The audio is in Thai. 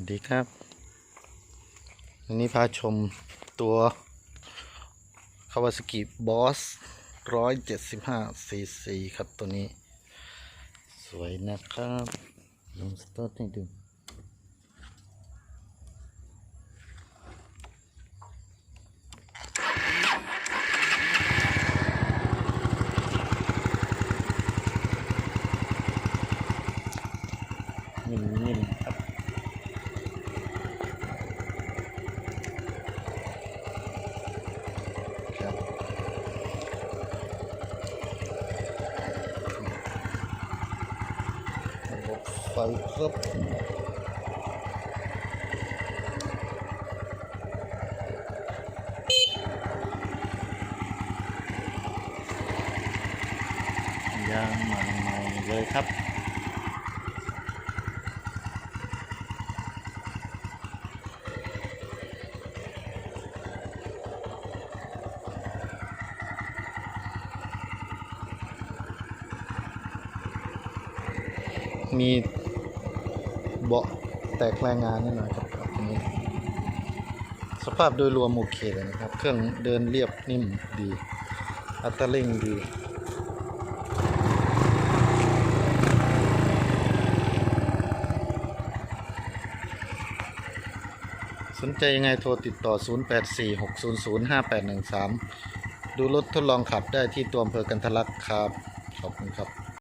วัสดีครับ วันนี้พาชมตัวคาวาสกิบอสร้อยเจ็ดสิบห้าซีซีครับตัวนี้ สวยนะครับลองสตาร์ทให้ดูนิ่มๆครับระบบ ไฟครับยางใหม่ๆเลยครับมี เบาะแตกแรายงานนิดหน่อยครับนนี้สภาพโดยรวมโอเคเลยนะครับ เครื่องเดินเรียบนิ่มดี อัตราเร่งดีสนใจยังไงโทรติดต่อ 0846005813 ดูรถทดลองขับได้ที่ตัวอำเภอกันทะลักครับ ขอบคุณครับ